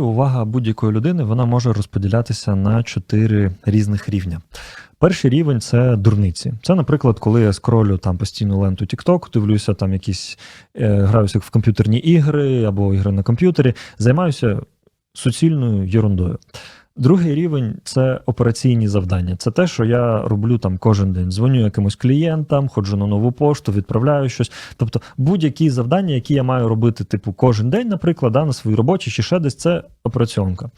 Увага будь-якої людини вона може розподілятися на чотири різних рівня. Перший рівень це дурниці. Це, наприклад, коли я скролю там постійну ленту TikTok, дивлюся там якісь е, граюся в комп'ютерні ігри або ігри на комп'ютері, займаюся суцільною єрундою. Другий рівень це операційні завдання. Це те, що я роблю там кожен день. Дзвоню якимось клієнтам, ходжу на нову пошту, відправляю щось. Тобто будь-які завдання, які я маю робити, типу, кожен день, наприклад, да, на своїй роботі чи ще десь, це операціонка.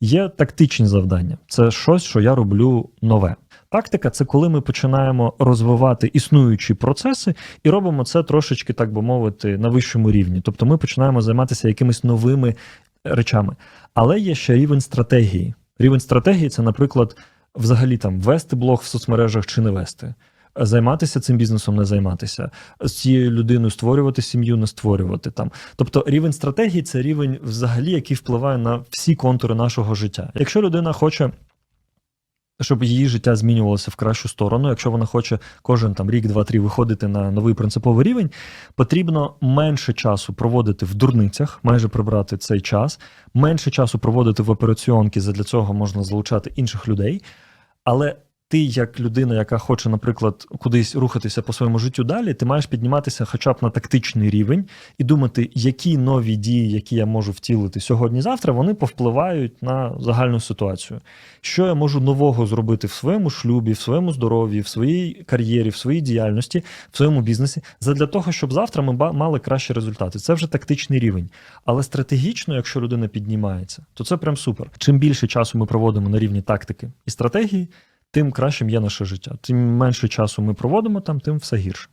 Є тактичні завдання. Це щось, що я роблю нове. Тактика це коли ми починаємо розвивати існуючі процеси і робимо це трошечки, так би мовити, на вищому рівні. Тобто ми починаємо займатися якимись новими речами. Але є ще рівень стратегії. Рівень стратегії це, наприклад, взагалі там вести блог в соцмережах чи не вести. Займатися цим бізнесом, не займатися, з цією людиною створювати сім'ю, не створювати там. Тобто рівень стратегії це рівень, взагалі, який впливає на всі контури нашого життя. Якщо людина хоче, щоб її життя змінювалося в кращу сторону, якщо вона хоче кожен там рік, два-три виходити на новий принциповий рівень, потрібно менше часу проводити в дурницях, майже прибрати цей час, менше часу проводити в операціонки, для цього можна залучати інших людей. Але ти, як людина, яка хоче, наприклад, кудись рухатися по своєму життю далі, ти маєш підніматися хоча б на тактичний рівень і думати, які нові дії, які я можу втілити сьогодні-завтра, вони повпливають на загальну ситуацію. Що я можу нового зробити в своєму шлюбі, в своєму здоров'ї, в своїй кар'єрі, в своїй діяльності, в своєму бізнесі, задля того, щоб завтра ми мали кращі результати. Це вже тактичний рівень. Але стратегічно, якщо людина піднімається, то це прям супер. Чим більше часу ми проводимо на рівні тактики і стратегії, тим кращим є наше життя. Тим менше часу ми проводимо там, тим все гірше.